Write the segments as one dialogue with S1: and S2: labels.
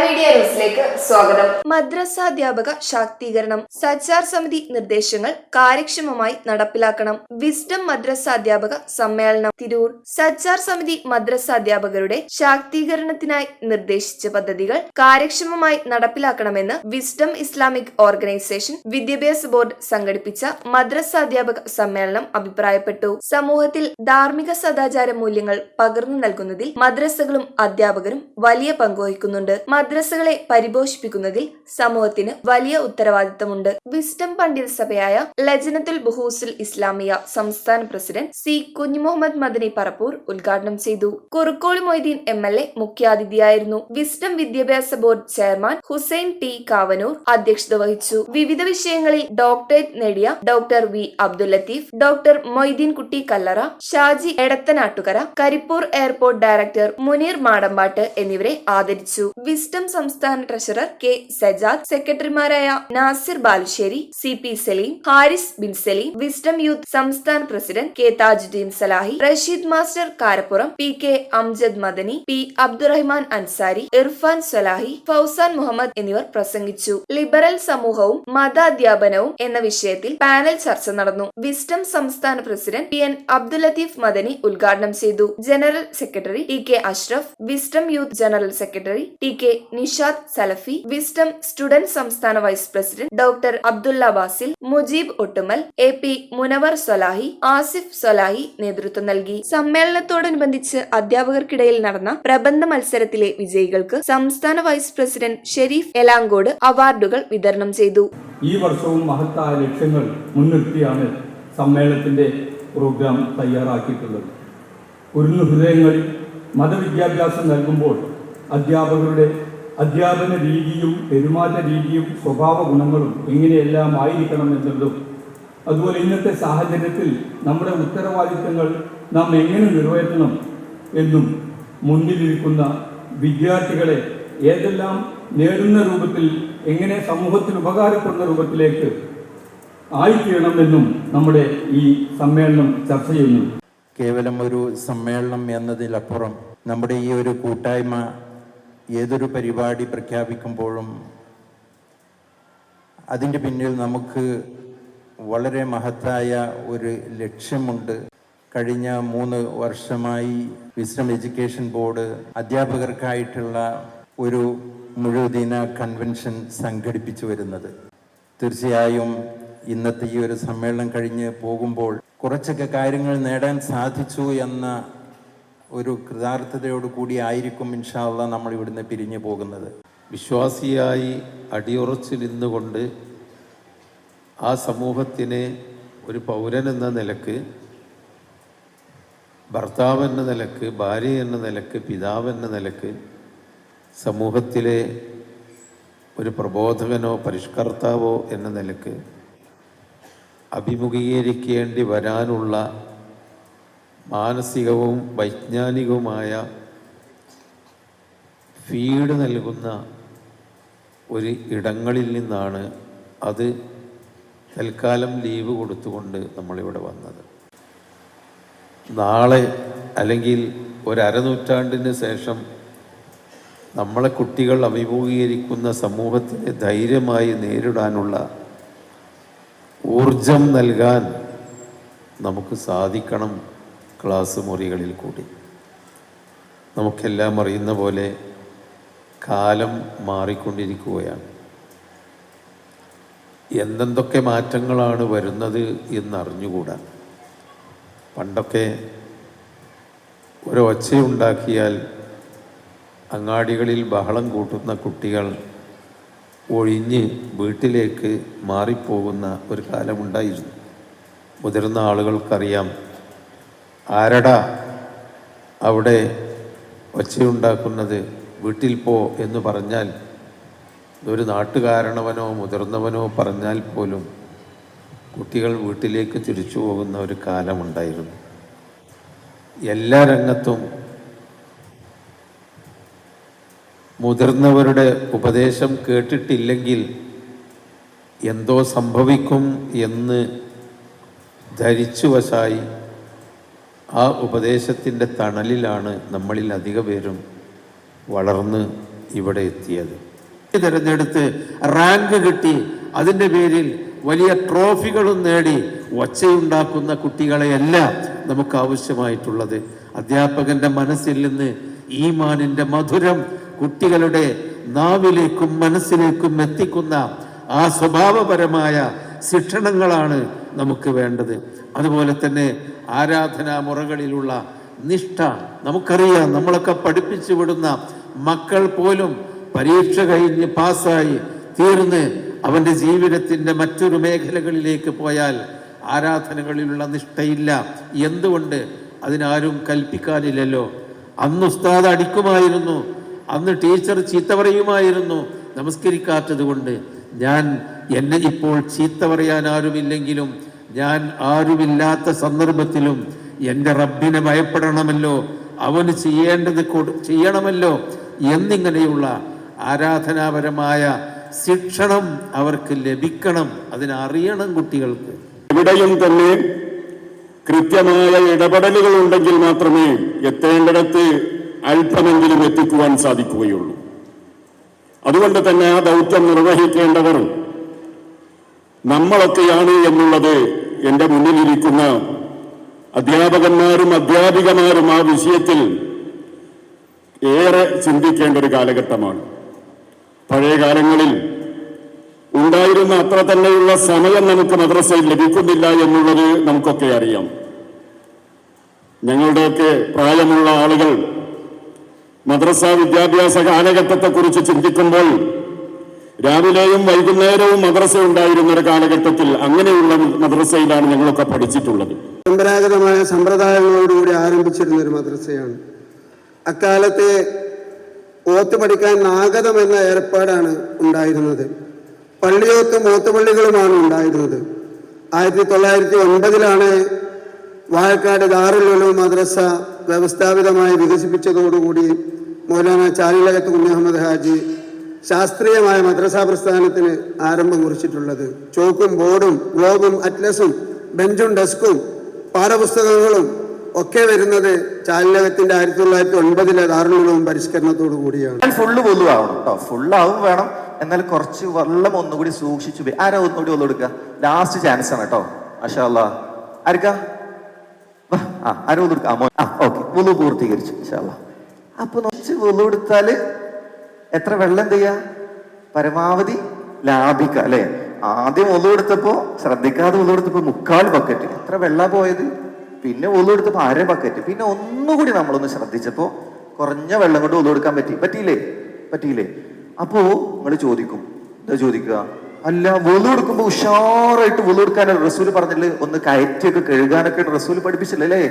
S1: Media ന്യൂസിലേക്ക് സ്വാഗതം.
S2: ശാക്തീകരണം സച്ചാർ സമിതി നിർദ്ദേശങ്ങൾ കാര്യക്ഷമമായി നടപ്പിലാക്കണം. വിസ്ഡം മദ്രസാധ്യാപക സമ്മേളനം തിരൂർ. സച്ചാർ സമിതി മദ്രസ അധ്യാപകരുടെ ശാക്തീകരണത്തിനായി നിർദ്ദേശിച്ച പദ്ധതികൾ കാര്യക്ഷമമായി നടപ്പിലാക്കണമെന്ന് വിസ്ഡം ഇസ്ലാമിക് ഓർഗനൈസേഷൻ വിദ്യാഭ്യാസ ബോർഡ് സംഘടിപ്പിച്ച മദ്രസ അധ്യാപക സമ്മേളനം അഭിപ്രായപ്പെട്ടു. സമൂഹത്തിൽ ധാർമ്മിക സദാചാര മൂല്യങ്ങൾ പകർന്നു നൽകുന്നതിൽ മദ്രസകളും അധ്യാപകരും വലിയ പങ്കുവഹിക്കുന്നുണ്ട് മദ്രസകളെ പരിപോഷിപ്പിക്കുന്നതിൽ സമൂഹത്തിന് വലിയ ഉത്തരവാദിത്തമുണ്ട്. വിസ്റ്റം പണ്ഡിത സഭയായ ലജനത്തുൽ ബുഹൂസുൽ ഇസ്ലാമിയ സംസ്ഥാന പ്രസിഡന്റ് സി കുഞ്ഞുമുഹമ്മദ് മദനി പറപ്പൂർ ഉദ്ഘാടനം ചെയ്തു. Kurukkoli Moideen M L A മുഖ്യാതിഥിയായിരുന്നു. Wisdom വിദ്യാഭ്യാസ board chairman Hussain T Kavanoor അധ്യക്ഷത വഹിച്ചു. വിവിധ വിഷയങ്ങളിൽ ഡോക്ടറേറ്റ് നേടിയ doctor V Abdul Latheef doctor Moideen Kutty Kallara Shaji Edathanattukara Karipur airport director Muneer Madampat എന്നിവരെ ആദരിച്ചു. വിസ്ഡം സംസ്ഥാന ട്രഷറർ കെ സജാദ് സെക്രട്ടറിമാരായ Nasir Balussery C P Saleem Haris bin Saleem Wisdom youth സംസ്ഥാന president K Thajudheen Salahi Rasheed master Karappuram P K Amjad Madani P Abdurahman Ansari Irfan Salahi Fauzan Muhammad എന്നിവർ പ്രസംഗിച്ചു. Liberal സമൂഹവും മതാധ്യാപനവും എന്ന വിഷയത്തിൽ panel ചർച്ച നടന്നു. Wisdom സംസ്ഥാന president P N Abdul Latheef Madani ഉദ്ഘാടനം ചെയ്തു. General secretary T K Ashraf Wisdom youth general secretary T K Nishad Salafi Wisdom student സംസ്ഥാന vice president doctor Abdulla Basil Mujeeb Ottumal A P Munavar Solahi Asif Solahi നേതൃത്വം നൽകി. സമ്മേളനത്തോടനുബന്ധിച്ച് അധ്യാപകർക്കിടയിൽ നടന്ന പ്രബന്ധ മത്സരത്തിലെ വിജയികൾക്ക് സംസ്ഥാന vice president Sharif Elangode അവാർഡുകൾ വിതരണം ചെയ്തു.
S3: ഈ വർഷവും മഹത്തായ ലക്ഷ്യങ്ങൾ മുൻനിർത്തിയാണ് സമ്മേളനത്തിന്റെ പ്രോഗ്രാം തയ്യാറാക്കിയിട്ടുള്ളത്. ഉരുന്നു ഹൃദയങ്ങളിൽ മതവിദ്യാഭ്യാസം നൽകുമ്പോൾ അധ്യാപകരുടെ അധ്യാപന രീതിയും പെരുമാറ്റ രീതിയും സ്വഭാവ ഗുണങ്ങളും എങ്ങനെയെല്ലാം ആയിരിക്കണം എന്നുള്ളതും അതുപോലെ ഇന്നത്തെ സാഹചര്യത്തിൽ നമ്മുടെ ഉത്തരവാദിത്തങ്ങൾ നാം എങ്ങനെ നിറവേറ്റണം എന്നും മുന്നിലിരിക്കുന്ന വിദ്യാർത്ഥികളെ ഏതെല്ലാം നേടുന്ന രൂപത്തിൽ എങ്ങനെ സമൂഹത്തിന് ഉപകാരപ്പെടുന്ന രൂപത്തിലേക്ക് ആയിത്തീരണമെന്നും നമ്മുടെ ഈ സമ്മേളനം ചർച്ച ചെയ്യുന്നു.
S4: കേവലം ഒരു സമ്മേളനം എന്നതിലപ്പുറം നമ്മുടെ ഈ ഒരു കൂട്ടായ്മ ഏതൊരു പരിപാടി പ്രഖ്യാപിക്കുമ്പോഴും അതിന്റെ പിന്നിൽ നമുക്ക് വളരെ മഹത്തായ ഒരു ലക്ഷ്യമുണ്ട്. കഴിഞ്ഞ മൂന്ന് വർഷമായി വിസ്ഡം എഡ്യൂക്കേഷൻ ബോർഡ് അധ്യാപകർക്കായിട്ടുള്ള ഒരു മുഴുവദിന കൺവെൻഷൻ സംഘടിപ്പിച്ചു വരുന്നത്. തീർച്ചയായും ഇന്നത്തെ ഈ ഒരു സമ്മേളനം കഴിഞ്ഞ് പോകുമ്പോൾ കുറച്ചൊക്കെ കാര്യങ്ങൾ നേടാൻ സാധിച്ചു എന്ന ഒരു കൃതാർത്ഥതയോട് കൂടി ആയിരിക്കും ഇൻഷാല്ല നമ്മൾ ഇവിടുന്ന് പിരിഞ്ഞു പോകുന്നത്.
S5: വിശ്വാസിയായി അടിയുറച്ചു നിന്നുകൊണ്ട് ആ സമൂഹത്തിന് ഒരു പൗരൻ എന്ന നിലയ്ക്ക് ഭർത്താവ് എന്ന നിലയ്ക്ക് ഭാര്യ എന്ന നിലയ്ക്ക് പിതാവ് എന്ന നിലയ്ക്ക് സമൂഹത്തിലെ ഒരു പ്രബോധകനോ പരിഷ്കർത്താവോ എന്ന നിലയ്ക്ക് അഭിമുഖീകരിക്കേണ്ടി വരാനുള്ള മാനസികവും വൈജ്ഞാനികവുമായ ഫീഡ് നൽകുന്ന ഒരു ഇടങ്ങളിൽ നിന്നാണ് അത് തൽക്കാലം ലീവ് കൊടുത്തുകൊണ്ട് നമ്മളിവിടെ വന്നത്. നാളെ അല്ലെങ്കിൽ ഒരനൂറ്റാണ്ടിന് ശേഷം നമ്മളെ കുട്ടികൾ അഭിമുഖീകരിക്കുന്ന സമൂഹത്തിനെ ധൈര്യമായി നേരിടാനുള്ള ഊർജം നൽകാൻ നമുക്ക് സാധിക്കണം ക്ലാസ് മുറികളിൽ കൂടി. നമുക്കെല്ലാം അറിയുന്ന പോലെ കാലം മാറിക്കൊണ്ടിരിക്കുകയാണ്. എന്തെന്തൊക്കെ മാറ്റങ്ങളാണ് വരുന്നത് എന്നറിഞ്ഞുകൂടാ. പണ്ടൊക്കെ ഒരൊച്ചയുണ്ടാക്കിയാൽ അങ്ങാടികളിൽ ബഹളം കൂട്ടുന്ന കുട്ടികൾ ഒഴിഞ്ഞ് വീട്ടിലേക്ക് മാറിപ്പോകുന്ന ഒരു കാലമുണ്ടായിരുന്നു. മുതിർന്ന ആളുകൾക്കറിയാം ആരടാ അവിടെ ഒച്ചയുണ്ടാക്കുന്നത്? വീട്ടിൽ പോ എന്ന് പറഞ്ഞാൽ ഒരു നാട്ടുകാരണവനോ മുതിർന്നവനോ പറഞ്ഞാൽ പോലും കുട്ടികൾ വീട്ടിലേക്ക് തിരിച്ചു പോകുന്ന ഒരു കാലമുണ്ടായിരുന്നു. എല്ലാ രംഗത്തും മുതിർന്നവരുടെ ഉപദേശം കേട്ടിട്ടില്ലെങ്കിൽ എന്തോ സംഭവിക്കും എന്ന് ധരിച്ചു വശായി ആ ഉപദേശത്തിന്റെ തണലിലാണ് നമ്മളിൽ അധിക പേരും വളർന്ന് ഇവിടെ എത്തിയത്. തിരഞ്ഞെടുത്ത് റാങ്ക് കിട്ടി. അതിന്റെ പേരിൽ വലിയ ട്രോഫികളും നേടി. ഒച്ചയുണ്ടാക്കുന്ന കുട്ടികളെയല്ല നമുക്ക് ആവശ്യമായിട്ടുള്ളത്. അധ്യാപകന്റെ മനസ്സിൽ നിന്ന് ഈമാനിന്റെ മധുരം കുട്ടികളുടെ നാവിലേക്കും മനസ്സിലേക്കും എത്തിക്കുന്ന ആ സ്വഭാവപരമായ ശിക്ഷണങ്ങളാണ് നമുക്ക് വേണ്ടത്. അതുപോലെ തന്നെ ആരാധനാ മുറകളിലുള്ള നിഷ്ഠ നമുക്കറിയാം. നമ്മളൊക്കെ പഠിപ്പിച്ചു വിടുന്ന മക്കൾ പോലും പരീക്ഷ കഴിഞ്ഞ് പാസ്സായി തീർന്ന് അവന്റെ ജീവിതത്തിന്റെ മറ്റൊരു മേഖലകളിലേക്ക് പോയാൽ ആരാധനകളിലുള്ള നിഷ്ഠയില്ല. എന്തുകൊണ്ട്? അതിനാരും കൽപ്പിക്കാനില്ലല്ലോ. അന്ന് ഉസ്താദ് അടിക്കുമായിരുന്നു. അന്ന് ടീച്ചർ ചീത്ത പറയുമായിരുന്നു. നമസ്കരിക്കാത്തത് കൊണ്ട്. ഞാൻ എന്നെ ഇപ്പോൾ ചീത്ത പറയാൻ ആരുമില്ലെങ്കിലും ഞാൻ ആരുമില്ലാത്ത സന്ദർഭത്തിലും എന്റെ റബ്ബിനെ ഭയപ്പെടണമല്ലോ അവന് ചെയ്യേണ്ടത് ചെയ്യണമല്ലോ എന്നിങ്ങനെയുള്ള ആരാധനാപരമായ ശിക്ഷണം അവർക്ക് ലഭിക്കണം അതിനറിയണം കുട്ടികൾക്ക്.
S6: ഇവിടെയും തന്നെ കൃത്യമായ ഇടപെടലുകൾ ഉണ്ടെങ്കിൽ മാത്രമേ എത്തേണ്ടിടത്ത് അല്പമെങ്കിലും എത്തിക്കുവാൻ സാധിക്കുകയുള്ളൂ. അതുകൊണ്ട് തന്നെ ആ ദൗത്യം നിർവഹിക്കേണ്ടവർ നമ്മളൊക്കെയാണ് എന്നുള്ളത് എന്റെ മുന്നിലിരിക്കുന്ന അധ്യാപകന്മാരും അധ്യാപികമാരും ആ വിഷയത്തിൽ ഏറെ ചിന്തിക്കേണ്ട ഒരു കാലഘട്ടമാണ്. പഴയ കാലങ്ങളിൽ ഉണ്ടായിരുന്ന അത്ര തന്നെയുള്ള സമയം നമുക്ക് മദ്രസയിൽ ലഭിക്കുന്നില്ല എന്നുള്ളത് നമുക്കൊക്കെ അറിയാം. ഞങ്ങളുടെയൊക്കെ പ്രായമുള്ള ആളുകൾ മദ്രസ വിദ്യാഭ്യാസ കാലഘട്ടത്തെക്കുറിച്ച് ചിന്തിക്കുമ്പോൾ രാവിലെയും വൈകുന്നേരവും മദ്രസ ഉണ്ടായിരുന്ന ഒരു കാലഘട്ടത്തിൽ അങ്ങനെയുള്ള മദ്രസയിലാണ് ഞങ്ങളൊക്കെ പഠിച്ചിട്ടുള്ളത്.
S7: പരമ്പരാഗതമായ സമ്പ്രദായങ്ങളോടുകൂടി ആരംഭിച്ചിരുന്ന ഒരു മദ്രസയാണ്. അക്കാലത്തെ ഓത്ത് പഠിക്കാൻ നാഗതം എന്ന ഏർപ്പാടാണ് ഉണ്ടായിരുന്നത്. പള്ളിയോത്തും ഓത്തുപള്ളികളുമാണ് ഉണ്ടായിരുന്നത്. ആയിരത്തി തൊള്ളായിരത്തി ഒൻപതിലാണ് വാഴക്കാട് ദാറുൽ മദ്രസ വ്യവസ്ഥാപിതമായി വികസിപ്പിച്ചതോടുകൂടി മൗലാന ചാലിലകത്ത് കുഞ്ഞഹമ്മദ് ഹാജി ശാസ്ത്രീയമായ മദ്രസാ പ്രസ്ഥാനത്തിന് ആരംഭം കുറിച്ചിട്ടുള്ളത്. ചോക്കും ബോർഡും ഗ്ലോബും അറ്റ്ലസും ബെഞ്ചും ഡെസ്കും പാഠപുസ്തകങ്ങളും ഒക്കെ വരുന്നത് ചാലിലകത്തിന്റെ ആയിരത്തി തൊള്ളായിരത്തി ഒൻപതിലെ ദാറുലും പരിഷ്കരണത്തോടു കൂടിയാണ്.
S8: ഫുള്ള് പൊതു ആവണം കേട്ടോ ഫുള്ളാവും വേണം. എന്നാൽ കുറച്ച് വെള്ളം ഒന്നുകൂടി സൂക്ഷിച്ചു ആരാ ഒന്നുകൂടി ഒന്ന് കൊടുക്കുക ലാസ്റ്റ് ചാൻസ് ആണ് കേട്ടോ അഷാല്ല ആർക്കാ? ആ ആരും ഒന്ന്. ആ ഓക്കെ. ഒന്നു പൂർത്തീകരിച്ചു മാഷാല്ല അപ്പൊ കുറച്ച് വെള്ളം കൊടുത്താൽ എത്ര വെള്ളം എന്ത് ചെയ്യുക പരമാവധി ലാഭിക്കുക അല്ലെ? ആദ്യം ഒന്നു കൊടുത്തപ്പോ ശ്രദ്ധിക്കാതെ ഒന്നു കൊടുത്തപ്പോ മുക്കാൽ ബക്കറ്റ് എത്ര വെള്ളം പോയത്? പിന്നെ ഒന്നു കൊടുത്തപ്പോ അര ബക്കറ്റ് പിന്നെ ഒന്നുകൂടി നമ്മളൊന്ന് ശ്രദ്ധിച്ചപ്പോ കുറഞ്ഞ വെള്ളം കൊണ്ട് ഒന്നു എടുക്കാൻ പറ്റി. പറ്റിയില്ലേ? പറ്റിയില്ലേ? അപ്പോ നിങ്ങൾ ചോദിക്കും. എന്താ ചോദിക്കുക? അല്ല വെളു കൊടുക്കുമ്പോ ഉഷാറായിട്ട് വെളു എടുക്കാനല്ല റസൂൽ പറഞ്ഞില്ലേ? ഒന്ന് കയറ്റിയൊക്കെ കഴുകാനൊക്കെ റസൂൽ പഠിപ്പിച്ചില്ലേ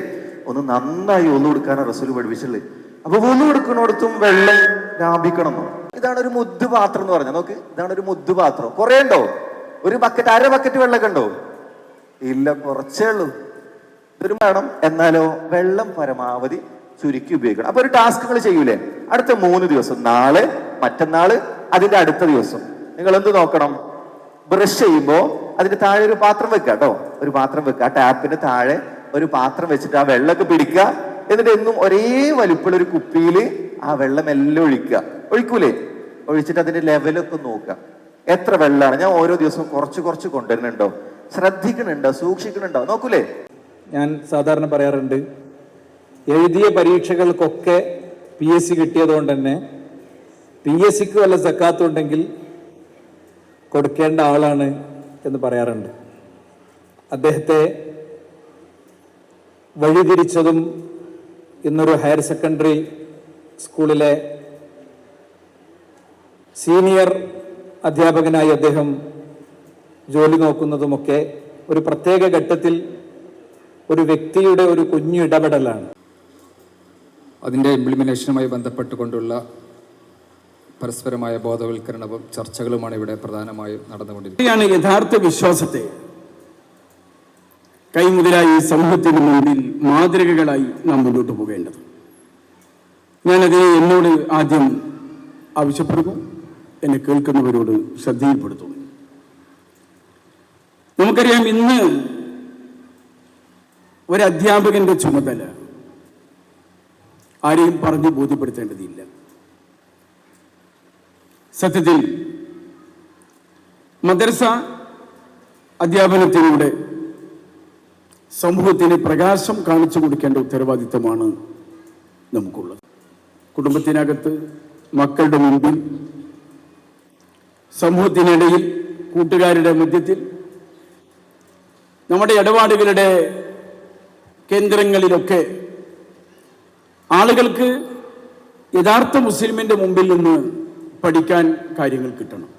S8: ഒന്ന് നന്നായി ഒന്നു കൊടുക്കാനാണ് റസൂൽ പഠിപ്പിച്ചില്ലേ? അപ്പൊ വെളു കൊടുക്കുന്നിടത്തും വെള്ളം ലാഭിക്കണം. ഇതാണ് ഒരു മുദ്ദു പാത്രം എന്ന് പറഞ്ഞാൽ നോക്ക് ഇതാണ് ഒരു മുദ്ദു പാത്രം. കുറെ ഉണ്ടോ? ഒരു ബക്കറ്റ് അര ബക്കറ്റ് വെള്ളമൊക്കെ ഉണ്ടോ? ഇല്ല കുറച്ചേ ഉള്ളൂ. ഇതൊരു വേണം. എന്നാലോ വെള്ളം പരമാവധി ചുരുക്കി ഉപയോഗിക്കണം. അപ്പൊ ഒരു ടാസ്ക് നിങ്ങൾ ചെയ്യൂലേ? അടുത്ത മൂന്ന് ദിവസം. നാളെ മറ്റന്നാൾ അതിന്റെ അടുത്ത ദിവസം. നിങ്ങൾ എന്ത് നോക്കണം? ബ്രഷ് ചെയ്യുമ്പോൾ അതിന്റെ താഴെ ഒരു പാത്രം വെക്കുക കേട്ടോ. ഒരു പാത്രം വെക്കുക. ആ താഴെ ഒരു പാത്രം വെച്ചിട്ട് ആ വെള്ളമൊക്കെ പിടിക്കുക. എന്നിട്ട് എന്നും ഒരേ വലുപ്പുള്ള ഒരു കുപ്പിയിൽ ആ വെള്ളം എല്ലാം ഒഴിക്കുക. ഒഴിക്കൂലേ? ഒഴിച്ചിട്ട് അതിന്റെ ലെവലൊക്കെ നോക്കുക. എത്ര വെള്ളമാണ്? ഞാൻ ഓരോ ദിവസവും കുറച്ച് കുറച്ച് കൊണ്ടുവരുന്നുണ്ടോ? ശ്രദ്ധിക്കണുണ്ടോ സൂക്ഷിക്കണുണ്ടോ നോക്കൂലേ?
S3: ഞാൻ സാധാരണ പറയാറുണ്ട് എഴുതിയ പരീക്ഷകൾക്കൊക്കെ പി എസ് സി കിട്ടിയതുകൊണ്ട് തന്നെ പി എസ് സിക്ക് വല്ല സക്കാത്തുണ്ടെങ്കിൽ കൊടുക്കേണ്ട ആളാണ് എന്ന് പറയാറുണ്ട്. അദ്ദേഹത്തെ വഴിതിരിച്ചതും ഇന്നൊരു ഹയർ സെക്കൻഡറി സ്കൂളിലെ സീനിയർ അധ്യാപകനായി അദ്ദേഹം ജോലി നോക്കുന്നതുമൊക്കെ ഒരു പ്രത്യേക ഘട്ടത്തിൽ ഒരു വ്യക്തിയുടെ ഒരു കുഞ്ഞു ഇടപെടലാണ്.
S9: അതിന്റെ ഇംപ്ലിമെന്റേഷനുമായി ബന്ധപ്പെട്ടുകൊണ്ടുള്ള പരസ്പരമായ ബോധവൽക്കരണവും ചർച്ചകളുമാണ് ഇവിടെ പ്രധാനമായും നടന്നുകൊണ്ടിരിക്കുന്നത്.
S6: യഥാർത്ഥ വിശ്വാസത്തെ. കൈമുതലായി സമൂഹത്തിന് മുമ്പിൽ മാതൃകകളായി നാം മുന്നോട്ട് പോകേണ്ടത്. ഞാനത് എന്നോട് ആദ്യം ആവശ്യപ്പെടുന്നു. എന്നെ കേൾക്കുന്നവരോട് ശ്രദ്ധയിൽപ്പെടുത്തുന്നു. നമുക്കറിയാം ഇന്ന് ഒരു അധ്യാപകന്റെ ചുമതല ആരെയും പറഞ്ഞു ബോധ്യപ്പെടുത്തേണ്ടതില്ല.
S10: സത്യത്തിൽ മദ്രസ അധ്യാപനത്തിലൂടെ സമൂഹത്തിന് പ്രകാശം കാണിച്ചു കൊടുക്കേണ്ട ഉത്തരവാദിത്തമാണ് നമുക്കുള്ളത്. കുടുംബത്തിനകത്ത് മക്കളുടെ മുമ്പിൽ സമൂഹത്തിനിടയിൽ കൂട്ടുകാരുടെ മധ്യത്തിൽ നമ്മുടെ ഇടപാടുകളുടെ കേന്ദ്രങ്ങളിലൊക്കെ ആളുകൾക്ക് യഥാർത്ഥ മുസ്ലിമിന്റെ മുമ്പിൽ നിന്ന് പഠിക്കാൻ കാര്യങ്ങൾ കിട്ടണം.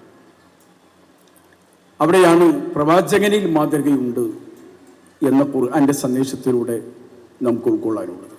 S10: അവിടെയാണ് പ്രവാചകനിൽ മാതൃകയുണ്ട് എന്ന ഖുർആന്റെ സന്ദേശത്തിലൂടെ നമുക്ക് ഉൾക്കൊള്ളാനുള്ളത്.